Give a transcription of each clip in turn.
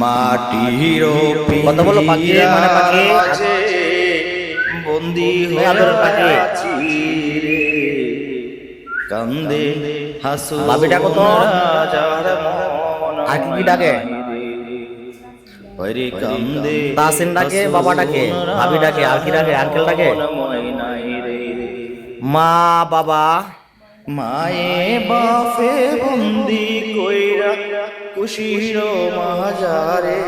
মাটির কত বলো পাখি মানে পাখি? বন্দি। হয়ে কান্দে হাসু ভাবি ডাকো তো। আর কি ডাকে? তাসিন ডাকে, বাবা ডাকে, ভাবি ডাকে, আর কি ডাকে, আঙ্কেল ডাকে? মা বাবা মায়ে বাফে বন্দি কইরা কুশির মাজারে।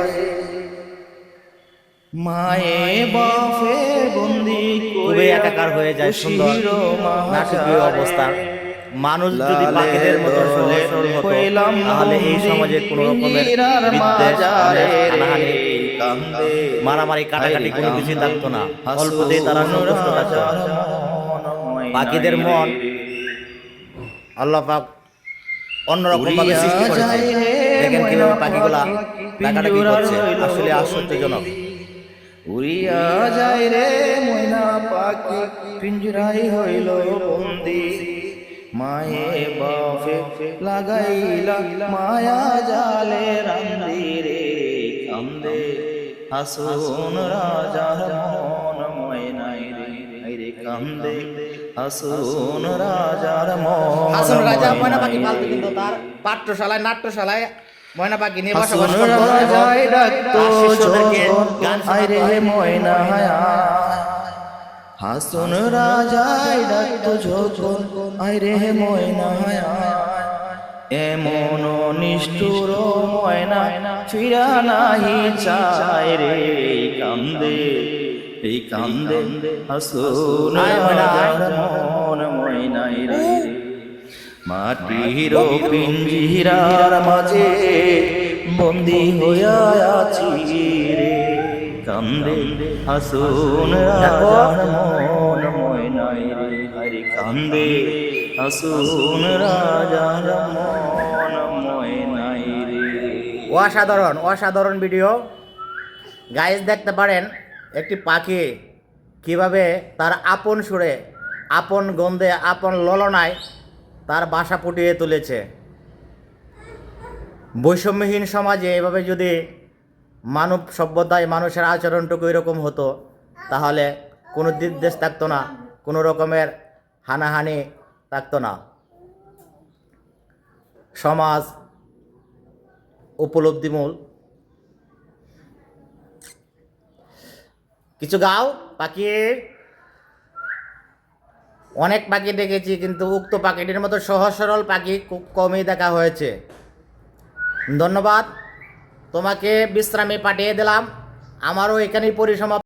মায়ে বাফে বন্দি খুবই একাকার হয়ে যায় সুন্দর নাটকীয় অবস্থা। মানুষ যদি পাখিদের মতো সরল হতো তাহলে এই সমাজে কোনো রকমের বিদ্বেষ হানাহানি মারামারি কাটাকাটি কোনো কিছুই থাকতো না। অল্পতেই তারা সন্তুষ্ট থাকতো। পাখিদের মন আল্লাহ পাক অন্যরকম ভাবে সৃষ্টি করেছে। দেখেন কীভাবে পাখিগুলা ডাকাডাকি করছে। আসলে আশ্চর্যজনক। উড়িয়া যায় রে ময়না পাখি পিঞ্জরাই হইল বন্দি। মায়ে বাফে লাগাইলা মায়া জালে রান্দি রে কান্দে। হাসুন রাজার কান্দে হাসুন রাজার মন হাসন রাজা ময়না পাখি ময়নাই পালতো রে। কিন্তু তার পাঠ্যশালায় নাট্যশালায় ময়না পাখি নিয়ে বসবাস। ময়না হায়া। হাসুন রাজায় ডাকতো ময়না এমন নিষ্ঠুর ময়না ফিরা নাহি চায় রে কান্দে। এই কান্দে হাসুন মন ময়নাই রে। মাটির পিঞ্জিরার মাঝে বন্দি হইয়া আছি রে। কান্দে হাসুন মন ময়নাই রে। হরি কান্দে হাসুন রাজার মন ময়নাই রে। অসাধারণ অসাধারণ ভিডিও গাইজ দেখতে পারেন একটি পাখি কীভাবে তার আপন সুরে, আপন গন্ধে, আপন ললনায় তার বাসা ফুটিয়ে তুলেছে? বৈষম্যহীন সমাজে এভাবে যদি মানব সভ্যতায় মানুষের আচরণটুকু এরকম হতো, তাহলে কোনো দিকদেশ থাকতো না, কোনো রকমের হানাহানি থাকতো না। সমাজ উপলব্ধিমূল কিছু গাও, পাখির। অনেক পাখি দেখেছি, কিন্তু উক্ত পাখিটির মতো সহজ সরল পাখি খুব কমই দেখা হয়েছে। ধন্যবাদ। তোমাকে বিশ্রামে পাঠিয়ে দিলাম। আমারও এখানেই পরিসমাপ্ত।